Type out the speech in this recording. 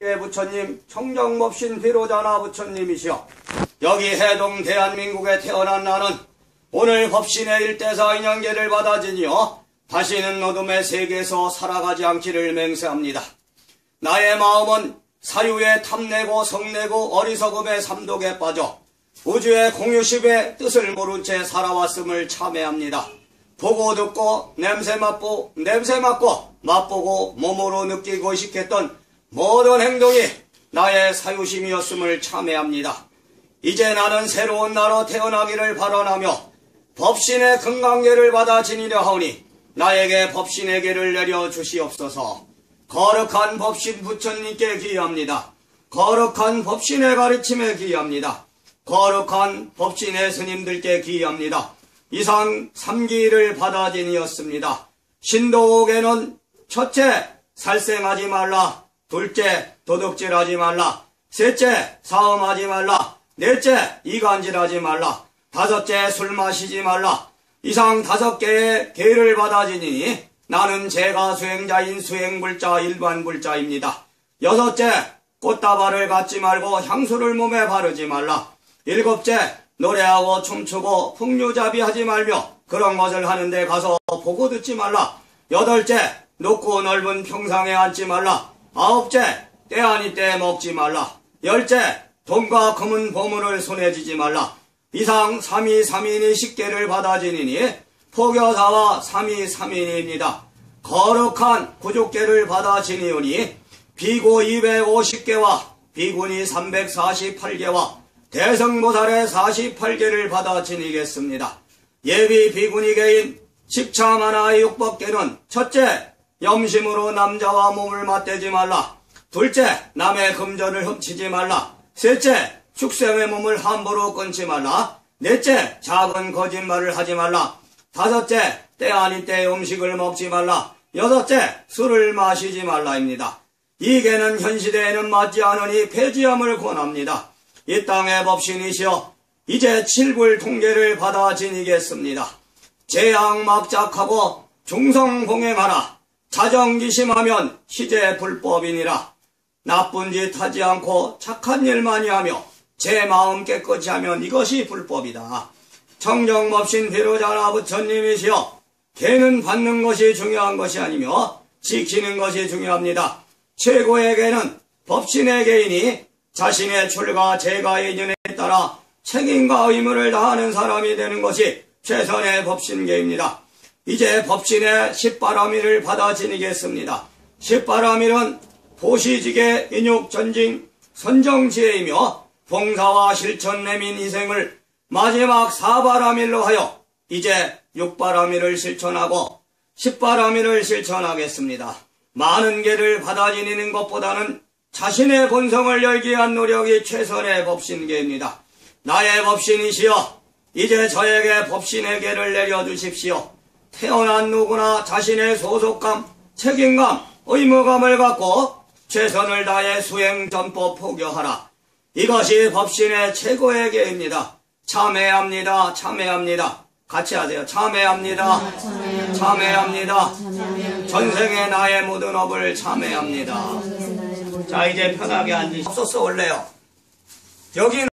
예, 부처님 청정법신 비로자나 부처님이시여 여기 해동 대한민국에 태어난 나는 오늘 법신의 일대사 인연계를 받아지니어 다시는 어둠의 세계에서 살아가지 않기를 맹세합니다. 나의 마음은 사유에 탐내고 성내고 어리석음의 삼독에 빠져 우주의 공유십의 뜻을 모른 채 살아왔음을 참회합니다. 보고 듣고 냄새 맡고 냄새 맡고 맛보고 몸으로 느끼고 싶겠던 모든 행동이 나의 사유심이었음을 참회합니다. 이제 나는 새로운 나로 태어나기를 발언하며 법신의 건강계를 받아 지니려 하오니 나에게 법신의 계를 내려 주시옵소서. 거룩한 법신 부처님께 기합니다. 거룩한 법신의 가르침에 기합니다. 거룩한 법신의 스님들께 기합니다. 이상 3기를 받아 지니었습니다. 신도옥에는 첫째, 살생하지 말라. 둘째, 도둑질하지 말라. 셋째, 사음하지 말라. 넷째, 이간질하지 말라. 다섯째, 술 마시지 말라. 이상 다섯 개의 계를 받아지니 나는 제가 수행자인 수행불자 일반불자입니다. 여섯째, 꽃다발을 갖지 말고 향수를 몸에 바르지 말라. 일곱째, 노래하고 춤추고 풍류잡이 하지 말며 그런 것을 하는데 가서 보고 듣지 말라. 여덟째, 높고 넓은 평상에 앉지 말라. 아홉째, 때 아니 때 먹지 말라. 열째, 돈과 금은 보물을 손에 쥐지 말라. 이상 삼위 삼인이 식계를 받아지니니 포교사와 삼위 삼인입니다. 거룩한 구족계를 받아지니오니 비고 250개와 비군이 348개와 대성보살의 48개를 받아 지니겠습니다. 예비 비군이계인 식차만화의 육법계는 첫째, 염심으로 남자와 몸을 맞대지 말라. 둘째, 남의 금전을 훔치지 말라. 셋째, 축생의 몸을 함부로 끊지 말라. 넷째, 작은 거짓말을 하지 말라. 다섯째, 때 아닌 때 음식을 먹지 말라. 여섯째, 술을 마시지 말라입니다. 이 개는 현 시대에는 맞지 않으니 폐지함을 권합니다. 이 땅의 법신이시여 이제 칠불 통계를 받아 지니겠습니다. 재앙 막작하고 중성 봉행하라. 자정기심하면 시제 불법이니라. 나쁜 짓 하지 않고 착한 일만이 하며 제 마음 깨끗이 하면 이것이 불법이다. 청정법신 비로자나 부처님이시여 개는 받는 것이 중요한 것이 아니며 지키는 것이 중요합니다. 최고의 개는 법신의 개인이 자신의 출가 제가의 인연에 따라 책임과 의무를 다하는 사람이 되는 것이 최선의 법신계입니다. 이제 법신의 십바라미를 받아 지니겠습니다. 십바라밀은 보시직의 인육전징 선정지혜이며 봉사와 실천 내민 이생을 마지막 사바라밀로 하여 이제 육바라밀을 실천하고 십바라밀을 실천하겠습니다. 많은 개를 받아 지니는 것보다는 자신의 본성을 열기 위한 노력이 최선의 법신계입니다. 나의 법신이시여 이제 저에게 법신의 계를 내려주십시오. 태어난 누구나 자신의 소속감, 책임감, 의무감을 갖고 최선을 다해 수행 전법 포교하라. 이것이 법신의 최고의 계입니다. 참회합니다. 참회합니다. 같이 하세요. 참회합니다. 참회합니다. 전생의 나의 묻은 업을 참회합니다. 자 이제 편하게 앉으시옵소서 올래요. 여기